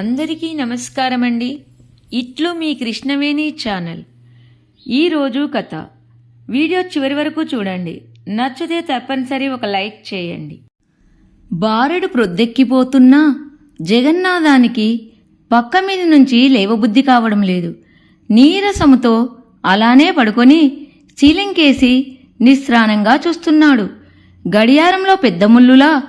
అందరికీ నమస్కారం అండి ఇట్లు మీ కృష్ణవేణి ఛానల్. ఈరోజు కథ. వీడియో చివరి వరకు చూడండి. నచ్చితే తప్పనిసరి ఒక లైక్ చేయండి. బారెడు ప్రొద్దెక్కిపోతున్నా జగన్నాథానికి పక్క మీద నుంచి లేవబుద్ధి కావడం లేదు. నీరసముతో అలానే పడుకొని సీలింకేసి నిస్రానంగా చూస్తున్నాడు. గడియారంలో పెద్ద ముల్లులా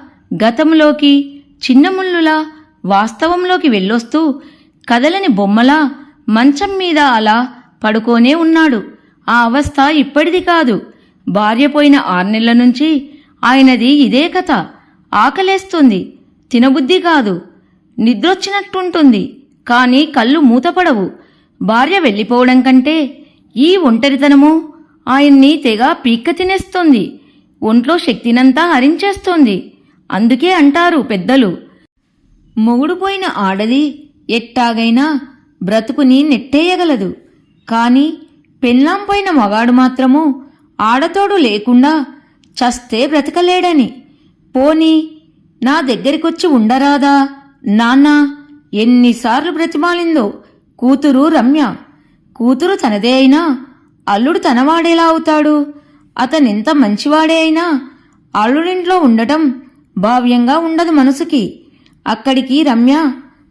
గతంలోకి చిన్న ముల్లులా వాస్తవంలోకి వెళ్ళొస్తూ కదలని బొమ్మలా మంచం మీద అలా పడుకోనే ఉన్నాడు. ఆ అవస్థ ఇప్పటిది కాదు. భార్య పోయిన ఆర్నెళ్ళ నుంచి ఆయనది ఇదే కథ. ఆకలేస్తుంది. తినబుద్ధి కాదు. నిద్రొచ్చినట్టుంటుంది. కానీ కళ్ళు మూతపడవు. భార్య వెళ్ళిపోవడం కంటే ఈ ఒంటరితనము ఆయన్ని తెగ పీక్క తినేస్తుంది. ఒంట్లో శక్తినంతా హరించేస్తుంది. అందుకే అంటారు పెద్దలు మొగుడుపోయిన ఆడది ఎట్టాగైనా బ్రతుకుని నెట్టేయగలదు. కాని పెళ్ళాం పోయిన మగాడు మాత్రము ఆడతోడు లేకుండా చస్తే బ్రతకలేడని. పోనీ నా దగ్గరికొచ్చి ఉండరాదా? నాన్నా ఎన్నిసార్లు బ్రతిమాలిందో కూతురు రమ్య. కూతురు తనదే అయినా అల్లుడు తనవాడేలా అవుతాడు. అతనెంత మంచివాడే అయినా అల్లుడింట్లో ఉండటం భావ్యంగా ఉండదు మనసుకి. అక్కడికి రమ్య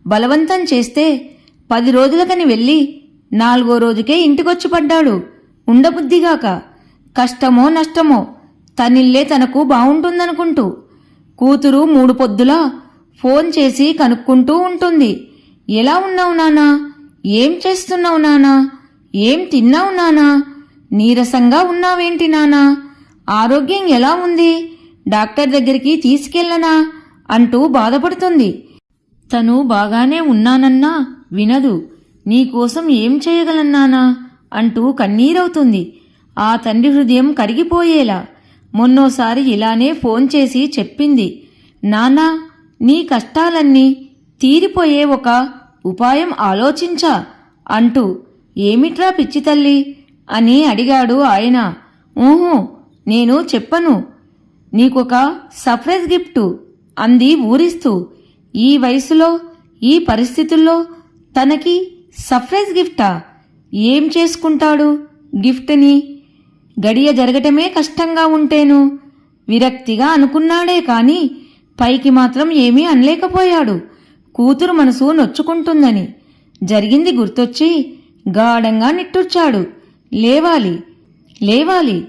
బలవంతం చేస్తే పది రోజులకని వెళ్ళి నాలుగో రోజుకే ఇంటికొచ్చి పడ్డాడు. ఉండబుద్ధిగాక కష్టమో నష్టమో తనిల్లే తనకు బావుంటుందనుకుంటూ కూతురు మూడు పొద్దులా ఫోన్ చేసి కనుక్కుంటూ ఉంటుంది. ఎలా ఉన్నావు నానా ఏం చేస్తున్నావు నానా ఏం తిన్నావు నానా నీరసంగా ఉన్నావేంటి నానా ఆరోగ్యం ఎలా ఉంది? డాక్టర్ దగ్గరికి తీసుకెళ్ళనా? అంటూ బాధపడుతుంది. తను బాగానే ఉన్నానన్నా వినదు. నీకోసం ఏం చేయగలన్నానా అంటూ కన్నీరవుతుంది. ఆ తండ్రి హృదయం కరిగిపోయేలా. మొన్నోసారి ఇలానే ఫోన్ చేసి చెప్పింది. నానా నీ కష్టాలన్నీ తీరిపోయే ఒక ఉపాయం ఆలోచించా అంటూ. ఏమిట్రా పిచ్చి తల్లి? అని అడిగాడు ఆయన. ఊహు నేను చెప్పను. నీకొక సర్ప్రైజ్ గిఫ్టు. అంది ఊరిస్తూ. ఈ వయసులో ఈ పరిస్థితుల్లో తనకి సర్ప్రైజ్ గిఫ్టా? ఏం చేసుకుంటాడు గిఫ్ట్ని? గడియ జరగటమే కష్టంగా ఉంటేను. విరక్తిగా అనుకున్నాడే కాని పైకి మాత్రం ఏమీ అనలేకపోయాడు. కూతురు మనసు నొచ్చుకుంటుందని. జరిగింది గుర్తొచ్చి గాఢంగా నిట్టూర్చాడు. లేవాలి లేవాలి.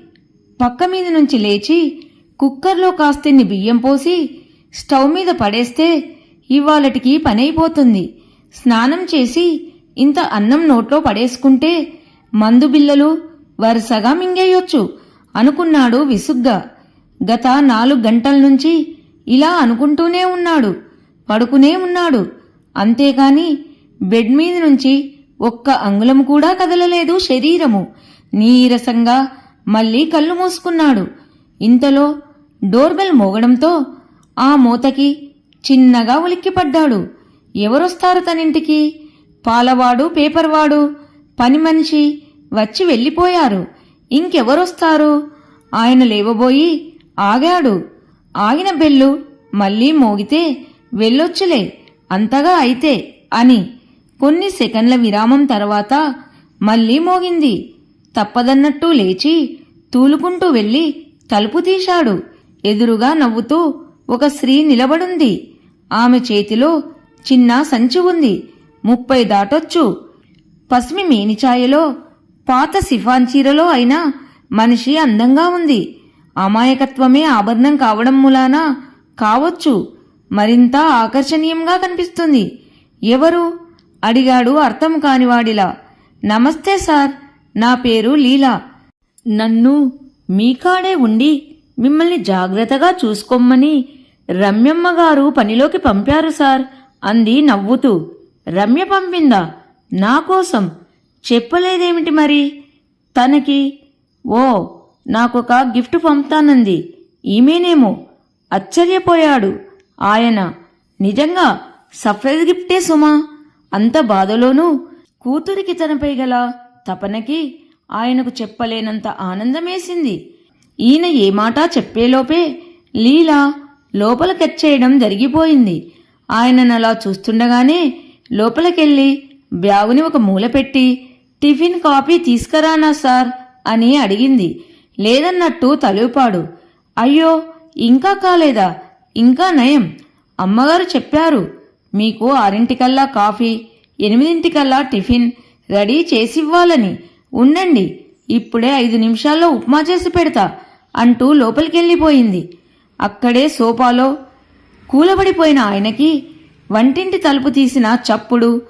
పక్క మీద నుంచి లేచి కుక్కర్లో కాస్తిన్ని బియ్యం పోసి స్టవ్ మీద పడేస్తే ఇవాళటికి పనైపోతుంది. స్నానం చేసి ఇంత అన్నం నోట్లో పడేసుకుంటే మందు బిల్లలు వరుసగా మింగేయొచ్చు అనుకున్నాడు విసుగ్గా. గత నాలుగు గంటల నుంచి ఇలా అనుకుంటూనే ఉన్నాడు పడుకునే ఉన్నాడు. అంతేకాని బెడ్ మీద నుంచి ఒక్క అంగుళం కూడా కదలలేదు శరీరము. నీరసంగా మళ్ళీ కళ్ళు మూసుకున్నాడు. ఇంతలో డోర్బెల్ మోగడంతో ఆ మూతకి చిన్నగా ఉలిక్కిపడ్డాడు. ఎవరొస్తారు తనింటికి? పాలవాడు పేపర్వాడు పని మనిషి వచ్చి వెళ్ళిపోయారు. ఇంకెవరొస్తారు? ఆయన లేవబోయి ఆగాడు. ఆగిన బెల్లు మళ్ళీ మోగితే వెళ్ళొచ్చులే అంతగా అయితే అని కొన్ని సెకండ్ల విరామం తర్వాత మళ్ళీ మోగింది. తప్పదన్నట్టు లేచి తూలుకుంటూ వెళ్ళి తలుపు తీశాడు. ఎదురుగా నవ్వుతూ ఒక స్త్రీ నిలబడుంది. ఆమె చేతిలో చిన్న సంచి ఉంది. ముప్పై దాటొచ్చు. పసిమి మేనిచాయలో పాత సిఫాన్ చీరలో అయినా మనిషి అందంగా ఉంది. అమాయకత్వమే ఆభరణం కావడం మూలాన కావచ్చు. మరింత ఆకర్షణీయంగా కనిపిస్తుంది. ఎవరు? అడిగాడు అర్థం కానివాడిలా నమస్తే సార్ నా పేరు లీలా. నన్ను మీకాడే ఉండి మిమ్మల్ని జాగ్రత్తగా చూసుకోమ్మని రమ్యమ్మ గారు పనిలోకి పంపారు సార్. అంది నవ్వుతూ. రమ్య పంపిందా? నా కోసం. చెప్పలేదేమిటి మరి? తనకి. ఓ నాకొక గిఫ్ట్ పంపుతానంది. ఈమెనేమో? ఆశ్చర్యపోయాడు. ఆయన. నిజంగా సర్ప్రైజ్ గిఫ్టే సుమా? అంత బాధలోనూ కూతురికి తనపై గల తపనకి ఆయనకు చెప్పలేనంత ఆనందమేసింది. ఈయన ఏ మాట చెప్పేలోపే లీలా లోపల కచ్చేయడం జరిగిపోయింది. ఆయననలా చూస్తుండగానే లోపలికెళ్ళి బ్యాగుని ఒక మూల పెట్టి టిఫిన్ కాఫీ తీసుకురానా సార్? అని అడిగింది. లేదన్నట్టు తలూపాడు. అయ్యో ఇంకా కాలేదా? ఇంకా నయం. అమ్మగారు చెప్పారు మీకు ఆరింటికల్లా కాఫీ ఎనిమిదింటికల్లా టిఫిన్ రెడీ చేసివ్వాలని. ఉండండి ఇప్పుడే ఐదు నిమిషాల్లో ఉప్మా చేసి పెడతా అంటూ లోపలికెళ్ళిపోయింది. అక్కడే సోఫాలో కూలబడిపోయిన ఆయనకి వంటింటి తలుపు తీసిన చప్పుడు.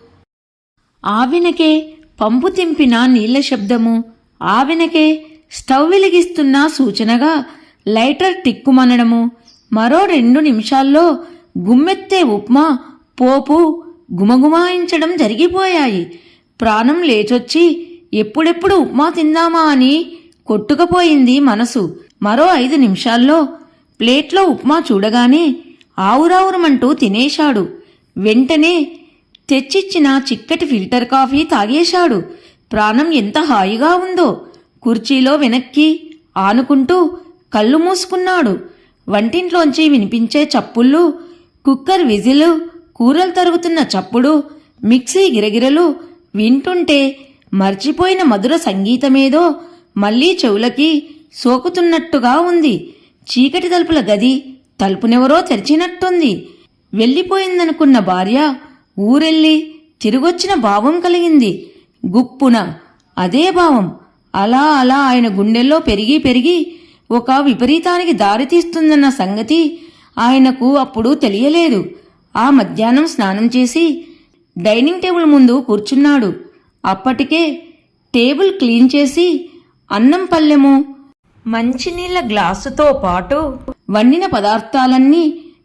ఆవినకే పంపు తింపిన నీళ్ళ శబ్దము ఆవినకే స్టవ్ వెలిగిస్తున్న సూచనగా లైటర్ టిక్కుమనడము మరో రెండు నిమిషాల్లో గుమ్మెత్తే ఉప్మా పోపు గుమగుమాయించడం జరిగిపోయాయి. ప్రాణం లేచొచ్చి ఎప్పుడెప్పుడు ఉప్మా తిందామా అని కొట్టుకుపోయింది మనసు. మరో ఐదు నిమిషాల్లో ప్లేట్లో ఉప్మా చూడగానే ఆవురావురమంటూ తినేశాడు. వెంటనే తెచ్చిచ్చిన చిక్కటి ఫిల్టర్ కాఫీ తాగేశాడు. ప్రాణం ఎంత హాయిగా ఉందో కుర్చీలో వెనక్కి ఆనుకుంటూ కళ్ళు మూసుకున్నాడు. వంటింట్లోంచి వినిపించే చప్పుళ్ళు కుక్కర్ విజిలు కూరలు తరుగుతున్న చప్పుడు మిక్సీ గిరగిరలు వింటుంటే మర్చిపోయిన మధుర సంగీతమేదో మళ్ళీ చెవులకి సోకుతున్నట్టుగా ఉంది. చీకటి తలుపుల గది తలుపునెవరో తెరిచినట్టుంది. వెళ్ళిపోయిందనుకున్న భార్య ఊరెళ్ళి తిరిగొచ్చిన భావం కలిగింది. గుప్పున అదే భావం. అలా అలా ఆయన గుండెల్లో పెరిగి పెరిగి ఒక విపరీతానికి దారితీస్తుందన్న సంగతి ఆయనకు అప్పుడు తెలియలేదు. ఆ మధ్యాహ్నం స్నానం చేసి డైనింగ్ టేబుల్ ముందు కూర్చున్నాడు. అప్పటికే టేబుల్ క్లీన్ చేసి అన్నం పల్లెము మంచినీళ్ళ గ్లాసుతో పాటు వండిన పదార్థాలన్నీ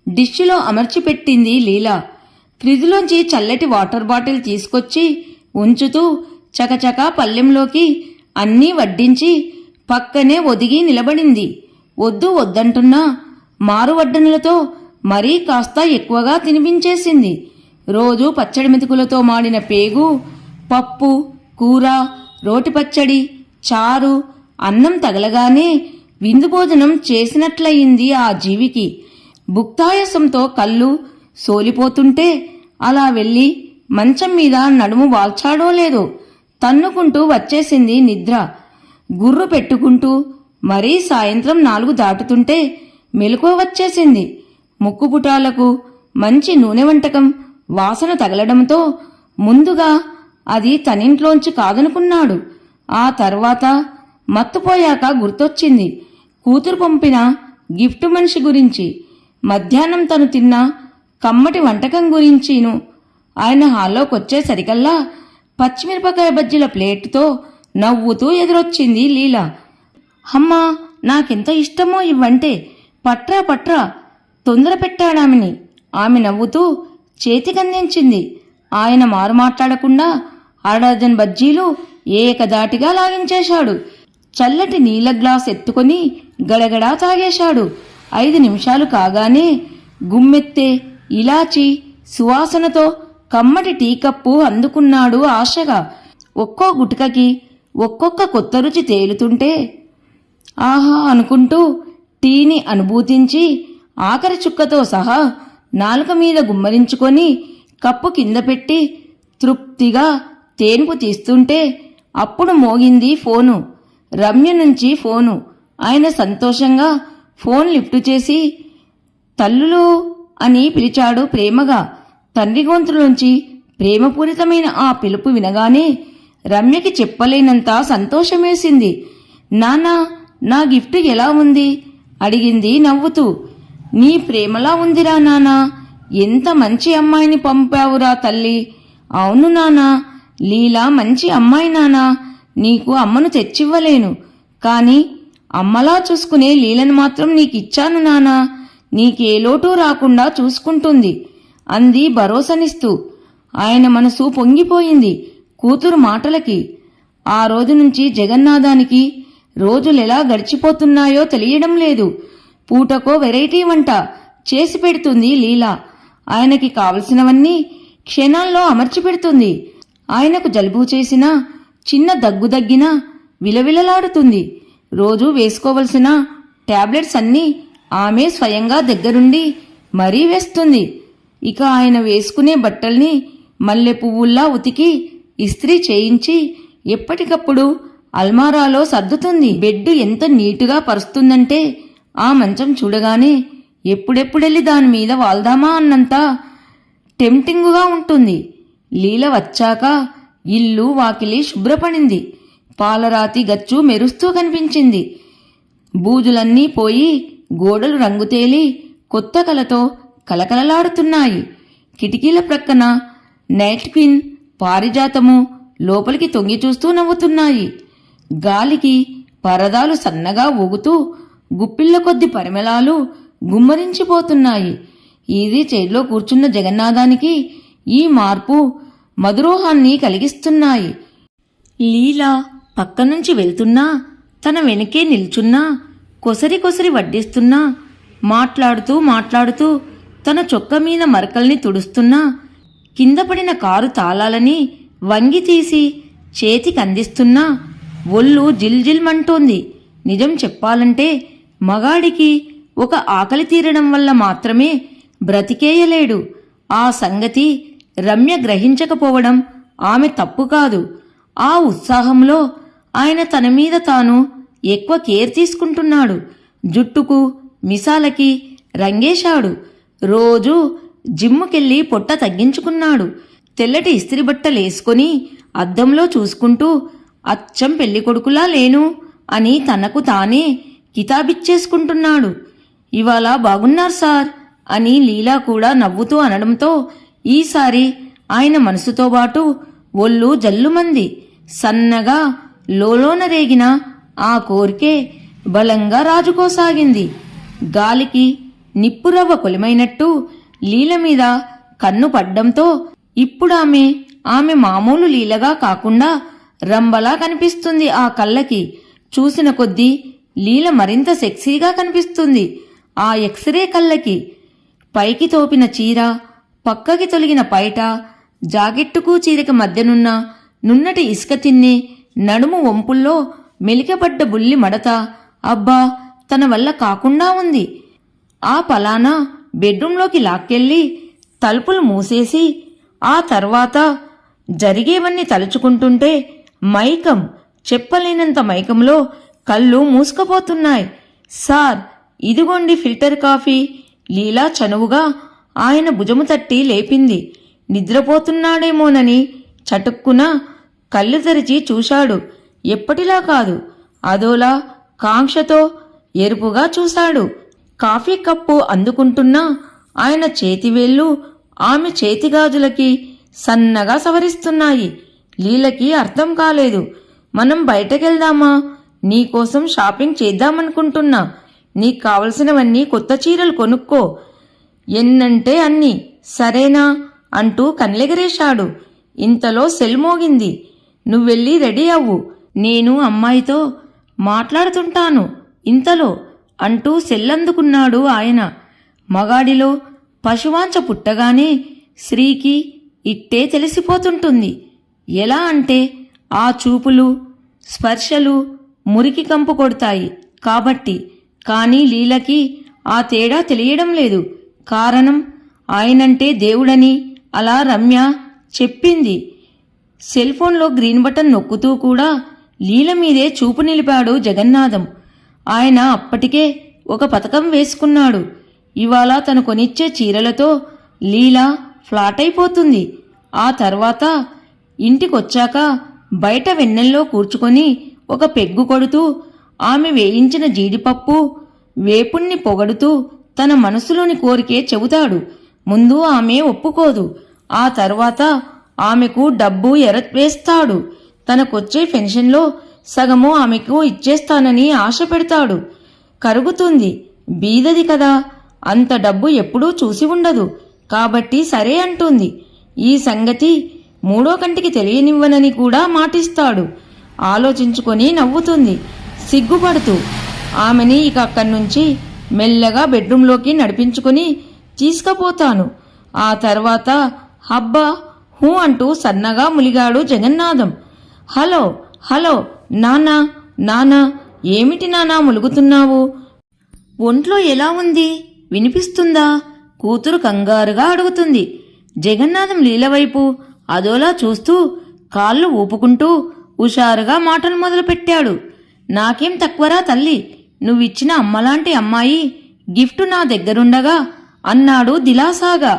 డిష్లో అమర్చిపెట్టింది లీలా. ఫ్రిజ్లోంచి చల్లటి వాటర్ బాటిల్ తీసుకొచ్చి ఉంచుతూ చకచకా పల్లెంలోకి అన్నీ వడ్డించి పక్కనే ఒదిగి నిలబడింది. వద్దు వద్దంటున్నా మారువడ్డనులతో మరీ కాస్త ఎక్కువగా తినిపించేసింది. రోజు పచ్చడి మెతుకులతో మాడిన పేగు పప్పు కూర రోటి పచ్చడి చారు అన్నం తగలగానే విందు భోజనం చేసినట్లయింది ఆ జీవికి. భుక్తాయసంతో కళ్ళు సోలిపోతుంటే అలా వెళ్ళి మంచం మీద నడుము వాల్చాడో లేదో తన్నుకుంటూ వచ్చేసింది నిద్ర. గుర్రు పెట్టుకుంటూ మరీ సాయంత్రం నాలుగు దాటుతుంటే మెలకువ వచ్చేసింది. ముక్కుపుటాలకు మంచి నూనె వంటకం వాసన తగలడంతో ముందుగా అది తనింట్లోంచి కాదనుకున్నాడు. ఆ తర్వాత మత్తుపోయాక గుర్తొచ్చింది. కూతురు పంపిన గిఫ్ట్ మనిషి గురించి. మధ్యాహ్నం తను తిన్న కమ్మటి వంటకం గురించిను. ఆయన హాల్లోకి వచ్చేసరికల్లా పచ్చిమిరపకాయ బజ్జీల ప్లేటుతో నవ్వుతూ ఎదురొచ్చింది లీలా. అమ్మా నాకెంత ఇష్టమో ఇవ్వంటే పట్రా పట్రా తొందర పెట్టాడామెని. ఆమె నవ్వుతూ చేతికందించింది. ఆయన మారు మాట్లాడకుండా అరడజన్ బజ్జీలు ఏకదాటిగా లాగించేశాడు. చల్లటి నీళ్ళ గ్లాస్ ఎత్తుకొని గడగడా తాగేశాడు. ఐదు నిమిషాలు కాగానే గుమ్మెత్తే ఇలాచి సువాసనతో కమ్మటి టీ కప్పు అందుకున్నాడు ఆశగా. ఒక్కో గుటకకి ఒక్కొక్క కొత్త రుచి తేలుతుంటే ఆహా అనుకుంటూ టీని అనుభూతించి ఆఖరి చుక్కతో సహా నాలుక మీద గుమ్మరించుకొని కప్పు కింద పెట్టి తృప్తిగా తేన్పు తీస్తుంటే అప్పుడు మోగింది ఫోను. రమ్య నుంచి ఫోను. ఆయన సంతోషంగా ఫోన్ లిఫ్ట్ చేసి తల్లులు అని పిలిచాడు ప్రేమగా. తండ్రి గొంతులోంచి ప్రేమపూరితమైన ఆ పిలుపు వినగానే రమ్యకి చెప్పలేనంత సంతోషమేసింది. నానా నా గిఫ్ట్ ఎలా ఉంది? అడిగింది నవ్వుతూ. నీ ప్రేమలా ఉందిరా నానా ఎంత మంచి అమ్మాయిని పంపావురా తల్లి. అవును నానా లీలా మంచి అమ్మాయి నానా నీకు అమ్మను తెచ్చివ్వలేను. కాని అమ్మలా చూసుకునే లీలను మాత్రం నీకిచ్చాను నానా. నీకే లోటు రాకుండా చూసుకుంటుంది. అంది భరోసనిస్తూ. ఆయన మనసు పొంగిపోయింది కూతురు మాటలకి. ఆ రోజు నుంచి జగన్నాథానికి రోజులెలా గడిచిపోతున్నాయో తెలియడం లేదు. పూటకో వెరైటీ వంట చేసి పెడుతుంది లీలా. ఆయనకి కావలసినవన్నీ క్షణాల్లో అమర్చి పెడుతుంది. ఆయనకు జలుబు చేసినా చిన్న దగ్గు దగ్గినా విలవిలలాడుతుంది. రోజు వేసుకోవలసిన టాబ్లెట్స్ అన్నీ ఆమె స్వయంగా దగ్గరుండి మరీ వేస్తుంది. ఇక ఆయన వేసుకునే బట్టల్ని మల్లె పువ్వుల్లా ఉతికి ఇస్త్రీ చేయించి ఎప్పటికప్పుడు అల్మారాలో సర్దుతుంది. బెడ్ ఎంత నీటుగా పరుస్తుందంటే ఆ మంచం చూడగానే ఎప్పుడెప్పుడెళ్ళి దాని మీద వాల్దామా అన్నంత టెంప్టింగుగా ఉంటుంది. లీల వచ్చాక ఇల్లు వాకిలి శుభ్రపడింది. పాలరాతి గచ్చు మెరుస్తూ కనిపించింది. బూజులన్నీ పోయి గోడలు రంగు తేలి కొత్త కలతో కలకలలాడుతున్నాయి కిటికీల ప్రక్కన నైట్ క్వీన్ పారిజాతము లోపలికి తొంగి చూస్తూ నవ్వుతున్నాయి. గాలికి పరదాలు సన్నగా ఊగుతూ గుప్పిళ్ళ కొద్ది పరిమళాలు గుమ్మరించిపోతున్నాయి. ఈజీ చైర్లో కూర్చున్న జగన్నాథానికి ఈ మార్పు మధురోహాన్ని కలిగిస్తున్నాయి. లీల పక్క నుంచి వెళ్తున్నా తన వెనకే నిల్చున్నా కొసరి కొసరి వడ్డిస్తున్నా మాట్లాడుతూ మాట్లాడుతూ తన చొక్క మీద మరకల్ని తుడుస్తున్నా కింద పడిన కారు తాళాలని వంగి తీసి చేతికి అందిస్తున్నా ఒళ్ళు జిల్జిల్మంటోంది నిజం చెప్పాలంటే మగాడికి ఒక ఆకలి తీరడం వల్ల మాత్రమే బ్రతికేయలేడు. ఆ సంగతి రమ్య గ్రహించకపోవడం ఆమె తప్పు కాదు. ఆ ఉత్సాహంలో ఆయన తన మీద తాను ఎక్కువ కేర్ తీసుకుంటున్నాడు. జుట్టుకు మిసాలకి రంగేశాడు. రోజు జిమ్ముకెళ్ళి పొట్ట తగ్గించుకున్నాడు. తెల్లటి ఇస్త్రీ బట్టలేసుకొని అద్దంలో చూసుకుంటూ అచ్చం పెళ్ళి కొడుకులా లేను అని తనకు తానే కితాబిచ్చేసుకుంటున్నాడు. ఇవాళ బాగున్నారు సార్ అని లీలా కూడా నవ్వుతూ అనడంతో ఈసారి ఆయన మనసుతో పాటు ఒళ్ళు జల్లుమంది. సన్నగా లోలోన రేగిన ఆ కోరికే బలంగా రాజుకోసాగింది. గాలికి నిప్పురవ్వ కొలిమైనట్టు లీల మీద కన్ను పడ్డంతో ఇప్పుడామె ఆమె మామూలు లీలగా కాకుండా రంబలా కనిపిస్తుంది ఆ కళ్ళకి. చూసిన కొద్దీ లీల మరింత సెక్సీగా కనిపిస్తుంది ఆ ఎక్స్రే కళ్ళకి. పైకి తోపిన చీర పక్కకి తొలగిన పైట జాకెట్టుకు చీరిక మధ్యనున్న నున్నటి ఇసుక తిన్ని నడుము వంపుల్లో మెలికపడ్డ బుల్లి మడత అబ్బా తన వల్ల కాకుండా ఉంది. ఆ పలానా బెడ్రూంలోకి లాక్కెళ్ళి తలుపులు మూసేసి ఆ తర్వాత జరిగేవన్నీ తలుచుకుంటుంటే మైకం చెప్పలేనంత మైకంలో కళ్ళు మూసుకుపోతున్నాయి. సార్ ఇదిగోండి ఫిల్టర్ కాఫీ లీలా చనువుగా ఆయన భుజము తట్టి లేపింది. నిద్రపోతున్నాడేమోనని చటుక్కున కళ్ళు తెరిచి చూశాడు. ఎప్పటిలా కాదు అదోలా కాంక్షతో ఎరుపుగా చూశాడు. కాఫీ కప్పు అందుకుంటున్నా ఆయన చేతివేళ్ళు ఆమె చేతిగాజులకి సన్నగా సవరిస్తున్నాయి. లీలకి అర్థం కాలేదు. మనం బయటకెళ్దామా? నీకోసం షాపింగ్ చేద్దామనుకుంటున్నా. నీకు కావలసినవన్నీ కొత్త చీరలు కొనుక్కో. ఎన్నంటే అన్ని. సరేనా? అంటూ కన్నెగరేశాడు. ఇంతలో సెల్ మోగింది. నువ్వెళ్ళి రెడీ అవ్వు. నేను అమ్మాయితో మాట్లాడుతుంటాను. ఇంతలో అంటూ సెల్లందుకున్నాడు ఆయన. మగాడిలో పశువాంచ పుట్టగానే స్త్రీకి ఇట్టే తెలిసిపోతుంటుంది. ఎలా అంటే ఆ చూపులు స్పర్శలు మురికి కంపు కొడతాయి కాబట్టి. కానీ లీలకి ఆ తేడా తెలియడం లేదు. కారణం ఆయనంటే దేవుడని అలా రమ్య చెప్పింది. సెల్ ఫోన్లో గ్రీన్ బటన్ నొక్కుతూ కూడా లీల మీదే చూపు నిలిపాడు జగన్నాథం. ఆయన అప్పటికే ఒక పథకం వేసుకున్నాడు. ఇవాళ తను కొనిచ్చే చీరలతో లీల ఫ్లాట్ అయిపోతుంది. ఆ తర్వాత ఇంటికొచ్చాక బయట వెన్నెల్లో కూర్చుకొని ఒక పెగ్గు కొడుతూ ఆమె వేయించిన జీడిపప్పు వేపుణ్ణి పొగడుతూ తన మనసులోని కోరికే చెబుతాడు. ముందు ఆమె ఒప్పుకోదు. ఆ తర్వాత ఆమెకు డబ్బు ఎరవేస్తాడు తనకొచ్చే పెన్షన్లో సగము ఆమెకు ఇచ్చేస్తానని ఆశ పెడతాడు. కరుగుతుంది. బీదది కదా. అంత డబ్బు ఎప్పుడూ చూసి ఉండదు. కాబట్టి సరే అంటుంది. ఈ సంగతి మూడో కంటికి తెలియనివ్వనని కూడా మాటిస్తాడు. ఆలోచించుకొని నవ్వుతుంది. సిగ్గుపడుతూ ఆమెని ఇక అక్కడి నుంచి మెల్లగా బెడ్రూంలోకి నడిపించుకొని తీసుకపోతాను. ఆ తర్వాత హబ్బా హూ అంటూ సన్నగా ములిగాడు జగన్నాథం. హలో హలో నానా నానా ఏమిటి నానా ములుగుతున్నావు? ఒంట్లో ఎలా ఉంది? వినిపిస్తుందా? కూతురు కంగారుగా అడుగుతుంది. జగన్నాథం లీలవైపు అదోలా చూస్తూ కాళ్ళు ఊపుకుంటూ హుషారుగా మాటలు మొదలుపెట్టాడు. నాకేం తక్కువరా తల్లి? నువ్విచ్చిన అమ్మలాంటి అమ్మాయి గిఫ్ట్ నా దగ్గరుండగా అన్నాడు దిలాసాగా.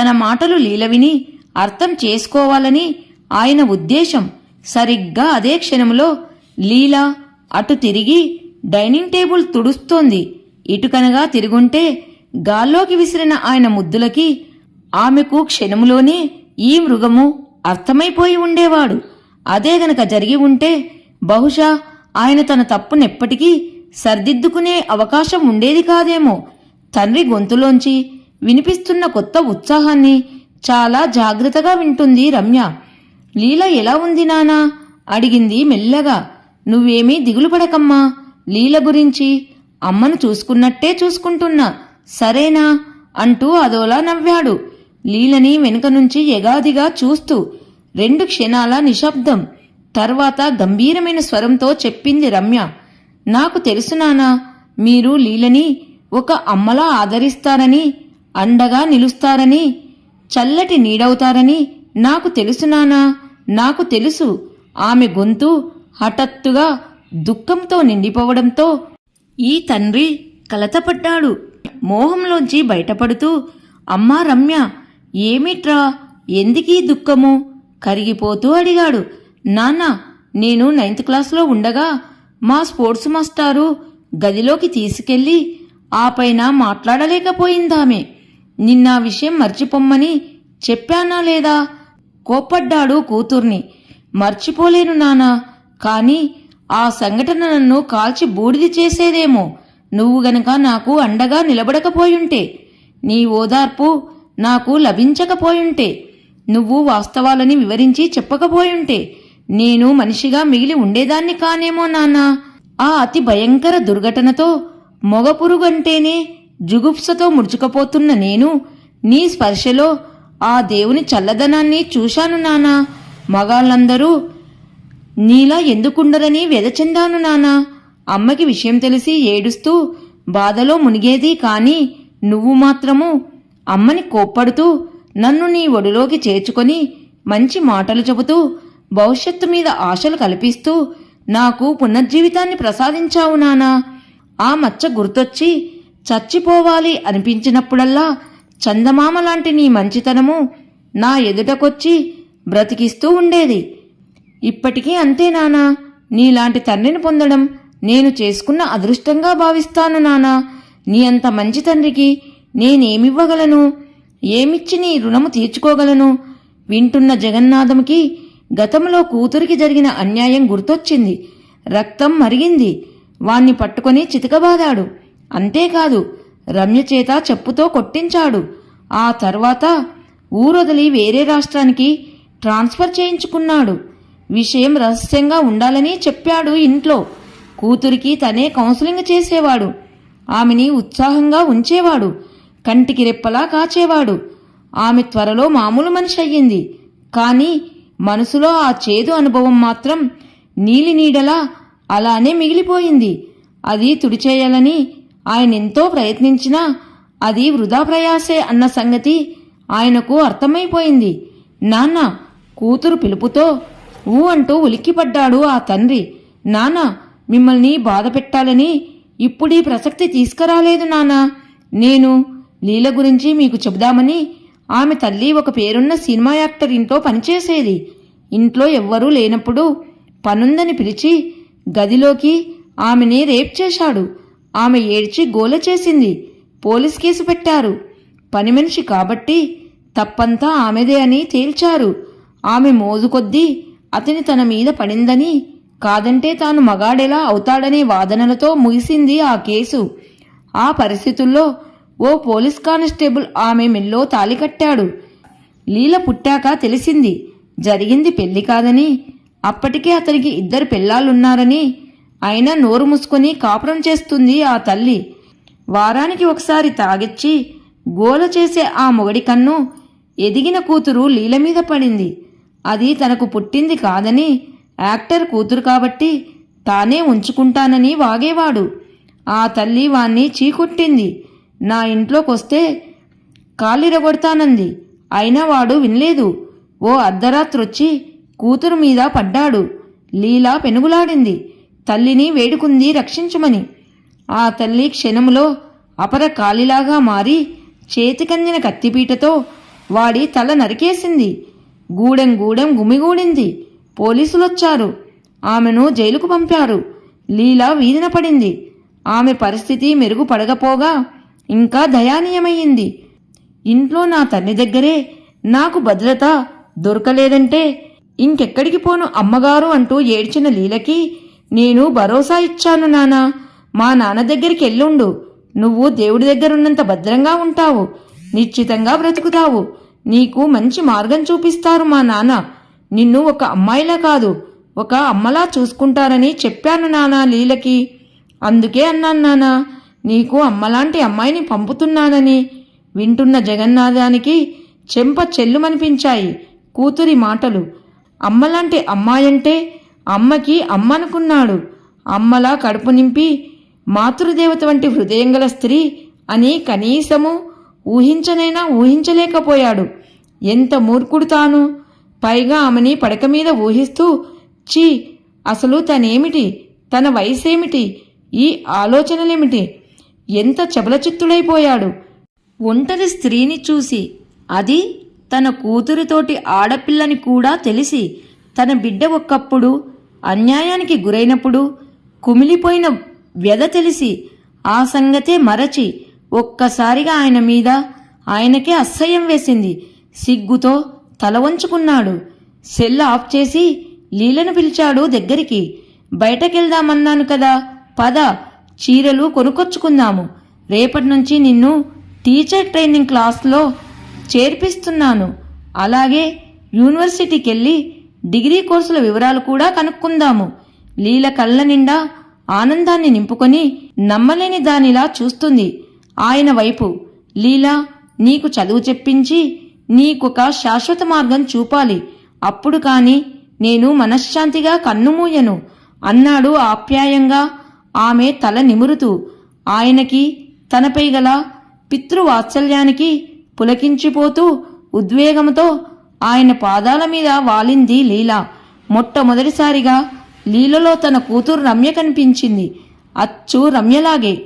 తన మాటలు లీల విని అర్థం చేసుకోవాలని ఆయన ఉద్దేశం. సరిగ్గా అదే క్షణంలో లీల అటు తిరిగి డైనింగ్ టేబుల్ తుడుస్తోంది. ఇటుకనగా తిరుగుంటే గాల్లోకి విసిరిన ఆయన ముద్దులకి ఆమెకు క్షణములోనే ఈ మృగము అర్థమైపోయి ఉండేవాడు. అదే గనక జరిగి ఉంటే బహుశా ఆయన తన తప్పునెప్పటికీ సర్దిద్దుకునే అవకాశం ఉండేది కాదేమో. తండ్రి గొంతులోంచి వినిపిస్తున్న కొత్త ఉత్సాహాన్ని చాలా జాగ్రత్తగా వింటుంది రమ్య. లీల ఎలా ఉంది నానా? అడిగింది మెల్లగా. నువ్వేమీ దిగులు పడకమ్మా. లీల గురించి అమ్మను చూసుకున్నట్టే చూసుకుంటున్నా. సరేనా? అంటూ అదోలా నవ్వాడు. లీలని వెనుక నుంచి ఎగాదిగా చూస్తూ రెండు క్షణాల నిశ్శబ్దం తర్వాత గంభీరమైన స్వరంతో చెప్పింది రమ్య. నాకు తెలుసు నానా మీరు లీలని ఒక అమ్మలా ఆదరిస్తారని అండగా నిలుస్తారని చల్లటి నీడవుతారని నాకు తెలుసు నానా నాకు తెలుసు. ఆమె గొంతు హఠాత్తుగా దుఃఖంతో నిండిపోవడంతో ఈ తండ్రి కలతపడ్డాడు. మోహంలోంచి బయటపడుతూ అమ్మా రమ్య ఏమిట్రా? ఎందుకీ దుఃఖము? కరిగిపోతూ అడిగాడు. నాన్న నేను నైన్త్ క్లాస్లో ఉండగా మా స్పోర్ట్స్ మాస్టారు గదిలోకి తీసుకెళ్ళి ఆ పైన మాట్లాడలేకపోయిందామె. నిన్న విషయం మర్చిపోమ్మని చెప్పానా లేదా? కోప్పడ్డాడు కూతుర్ని. మర్చిపోలేను నానా కాని ఆ సంఘటన నన్ను కాల్చి బూడిది చేసేదేమో. నువ్వు గనక నాకు అండగా నిలబడకపోయుంటే నీ ఓదార్పు నాకు లభించకపోయుంటే నువ్వు వాస్తవాలని వివరించి చెప్పకపోయుంటే నేను మనిషిగా మిగిలి ఉండేదాన్ని కానేమో నాన్నా. ఆ అతి భయంకర దుర్ఘటనతో మొగ పురుగంటేనే జుగుప్సతో ముడుచుకుపోతున్న నేను నీ స్పర్శలో ఆ దేవుని చల్లదనాన్ని చూశాను నానా మగాళ్ళందరూ నీలా ఎందుకుండరని వెదచెందాను నానా అమ్మకి విషయం తెలిసి ఏడుస్తూ బాధలో మునిగేది కాని నువ్వు మాత్రము అమ్మని కోప్పడుతూ నన్ను నీ ఒడిలోకి చేర్చుకొని మంచి మాటలు చెబుతూ భవిష్యత్తు మీద ఆశలు కల్పిస్తూ నాకు పునర్జీవితాన్ని ప్రసాదించావు నానా. ఆ మచ్చ గుర్తొచ్చి చచ్చిపోవాలి అనిపించినప్పుడల్లా చందమామ లాంటి నీ మంచితనము నా ఎదుటకొచ్చి బ్రతికిస్తూ ఉండేది. ఇప్పటికీ అంతే నానా. నీలాంటి తండ్రిని పొందడం నేను చేసుకున్న అదృష్టంగా భావిస్తాను నానా. నీ అంత మంచి తండ్రికి నేనేమివ్వగలను? ఏమిచ్చి నీ రుణము తీర్చుకోగలను? వింటున్న జగన్నాథంకి గతంలో కూతురికి జరిగిన అన్యాయం గుర్తొచ్చింది. రక్తం మరిగింది. వాణ్ణి పట్టుకొని చితకబాదాడు. అంతేకాదు రమ్య చేత చెప్పుతో కొట్టించాడు. ఆ తర్వాత ఊరొదిలి వేరే రాష్ట్రానికి ట్రాన్స్ఫర్ చేయించుకున్నాడు. విషయం రహస్యంగా ఉండాలని చెప్పాడు ఇంట్లో. కూతురికి తనే కౌన్సిలింగ్ చేసేవాడు. ఆమెని ఉత్సాహంగా ఉంచేవాడు. కంటికి రెప్పలా కాచేవాడు. ఆమె త్వరలో మామూలు మనిషి అయ్యింది. కానీ మనసులో ఆ చేదు అనుభవం మాత్రం నీలి నీడలా అలానే మిగిలిపోయింది. అది తుడిచేయాలని ఆయన ఎంతో ప్రయత్నించినా అది వృధా ప్రయాసే అన్న సంగతి ఆయనకు అర్థమైపోయింది. నాన్న కూతురు పిలుపుతో ఊ అంటూ ఉలిక్కిపడ్డాడు ఆ తండ్రి. నాన్న మిమ్మల్ని బాధ పెట్టాలని ఇప్పుడీ ప్రసక్తి తీసుకురాలేదు నాన్న. నేను లీల గురించి మీకు చెబుదామని ఆమె తల్లి ఒక పేరున్న సినిమా యాక్టర్ ఇంట్లో పనిచేసేది. ఇంట్లో ఎవ్వరూ లేనప్పుడు పనుందని పిలిచి గదిలోకి ఆమెని రేప్ చేశాడు. ఆమె ఏడ్చి గోల చేసింది. పోలీస్ కేసు పెట్టారు. పని మనిషి కాబట్టి తప్పంతా ఆమెదే అని తేల్చారు. ఆమె మోజు కొద్దీ అతని తన మీద పడిందని కాదంటే తాను మగాడెలా అవుతాడనే వాదనలతో ముగిసింది ఆ కేసు. ఆ పరిస్థితుల్లో ఓ పోలీస్ కానిస్టేబుల్ ఆమె మెల్లో తాలికట్టాడు లీల పుట్టాక తెలిసింది జరిగింది పెళ్ళి కాదని. అప్పటికే అతనికి ఇద్దరు పిల్లాలున్నారని అయినా నోరు మూసుకొని కాపురం చేస్తుంది ఆ తల్లి. వారానికి ఒకసారి తాగిచ్చి గోల చేసే ఆ మొగడి కన్ను ఎదిగిన కూతురు లీల మీద పడింది. అది తనకు పుట్టింది కాదని యాక్టర్ కూతురు కాబట్టి తానే ఉంచుకుంటానని వాగేవాడు. ఆ తల్లి వాణ్ణి చీకొట్టింది. నా ఇంట్లోకొస్తే కాలిరగొడతానంది. అయినా వాడు వినలేదు. ఓ అర్ధరాత్రొచ్చి కూతురు మీద పడ్డాడు. లీలా పెనుగులాడింది. తల్లిని వేడుకుంది రక్షించమని. ఆ తల్లి క్షణములో అపర కాలిలాగా మారి చేతికందిన కత్తిపీటతో వాడి తల నరికేసింది. గూడెం గూడెం గుమిగూడింది. పోలీసులొచ్చారు. ఆమెను జైలుకు పంపారు. లీలా వీధిన పడింది. ఆమె పరిస్థితి మెరుగుపడకపోగా ఇంకా దయానీయమయ్యింది ఇంట్లో నా తల్లి దగ్గరే నాకు భద్రత దొరకలేదంటే ఇంకెక్కడికి పోను అమ్మగారు అంటూ ఏడ్చిన లీలకి నేను భరోసా ఇచ్చాను నానా. మా నాన్న దగ్గరికి ఎల్లుండు. నువ్వు దేవుడి దగ్గరున్నంత భద్రంగా ఉంటావు. నిశ్చితంగా బ్రతుకుతావు. నీకు మంచి మార్గం చూపిస్తారు మా నాన్న. నిన్ను ఒక అమ్మాయిలా కాదు ఒక అమ్మలా చూసుకుంటారని చెప్పాను నానా లీలకి. అందుకే అన్నాను నానా. నీకు అమ్మలాంటి అమ్మాయిని పంపుతున్నానని వింటున్న జగన్నాథానికి చెంప చెల్లుమనిపించాయి కూతురి మాటలు. అమ్మలాంటి అమ్మాయంటే అమ్మకి అమ్మనుకున్నాడు. అమ్మలా కడుపు నింపి మాతృదేవత వంటి హృదయం గల స్త్రీ అని కనీసము ఊహించనైనా ఊహించలేకపోయాడు. ఎంత మూర్ఖుడు తాను. పైగా ఆమెని పడక మీద ఊహిస్తూ చీ అసలు తనేమిటి? తన వయసేమిటి? ఈ ఆలోచనలేమిటి? ఎంత చబలచిత్తుడైపోయాడు ఒంటరి స్త్రీని చూసి అది తన కూతురితోటి ఆడపిల్లని కూడా తెలిసి తన బిడ్డ ఒక్కప్పుడు అన్యాయానికి గురైనప్పుడు కుమిలిపోయిన వ్యధ తెలిసి ఆ సంగతే మరచి ఒక్కసారిగా ఆయన మీద ఆయనకే అసహ్యం వేసింది. సిగ్గుతో తల వంచుకున్నాడు. సెల్ ఆఫ్ చేసి లీలను పిలిచాడు దగ్గరికి. బయటకెళ్దామన్నాను కదా పద. చీరలు కొనుక్కొచ్చుకుందాము రేపటి నుంచి నిన్ను టీచర్ ట్రైనింగ్ క్లాస్లో చేర్పిస్తున్నాను. అలాగే యూనివర్సిటీకి వెళ్ళి డిగ్రీ కోర్సుల వివరాలు కూడా కనుక్కుందాము. లీల కళ్ళ నిండా ఆనందాన్ని నింపుకొని నమ్మలేని దానిలా చూస్తుంది ఆయన వైపు. లీలా నీకు చదువు చెప్పించి నీకొక శాశ్వత మార్గం చూపాలి. అప్పుడు కాని నేను మనశ్శాంతిగా కన్నుమూయను అన్నాడు ఆప్యాయంగా ఆమె తల నిమురుతూ ఆయనకి తనపై గల పితృవాత్సల్యానికి పులకించిపోతూ ఉద్వేగంతో ఆయన పాదాల మీద వాలింది లీల. మొట్టమొదటిసారిగా లీలలో తన కూతురు రమ్య కనిపించింది. అచ్చు రమ్యలాగే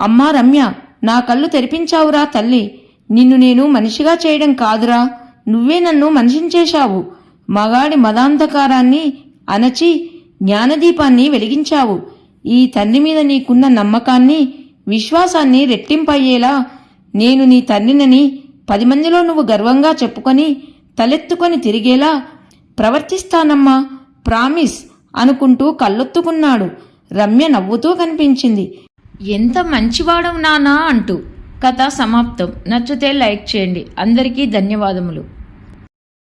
అమ్మా రమ్య నా కళ్ళు తెరిపించావురా తల్లి. నిన్ను నేను మనిషిగా చేయడం కాదురా. నువ్వే నన్ను మనిషించేశావు మగాడి మదాంధకారాన్ని అణచి జ్ఞానదీపాన్ని వెలిగించావు. ఈ తన్ని మీద నీకున్న నమ్మకాన్ని విశ్వాసాన్ని రెట్టింపయ్యేలా నేను నీ తన్నినని పది మందిలో నువ్వు గర్వంగా చెప్పుకొని తలెత్తుకొని తిరిగేలా ప్రవర్తిస్తానమ్మా ప్రామిస్ అనుకుంటూ కళ్ళొత్తుకున్నాడు. రమ్య నవ్వుతూ కనిపించింది. ఎంత మంచివాడవు నానా అంటూ. కథ సమాప్తం. నచ్చితే లైక్ చేయండి. అందరికీ ధన్యవాదములు.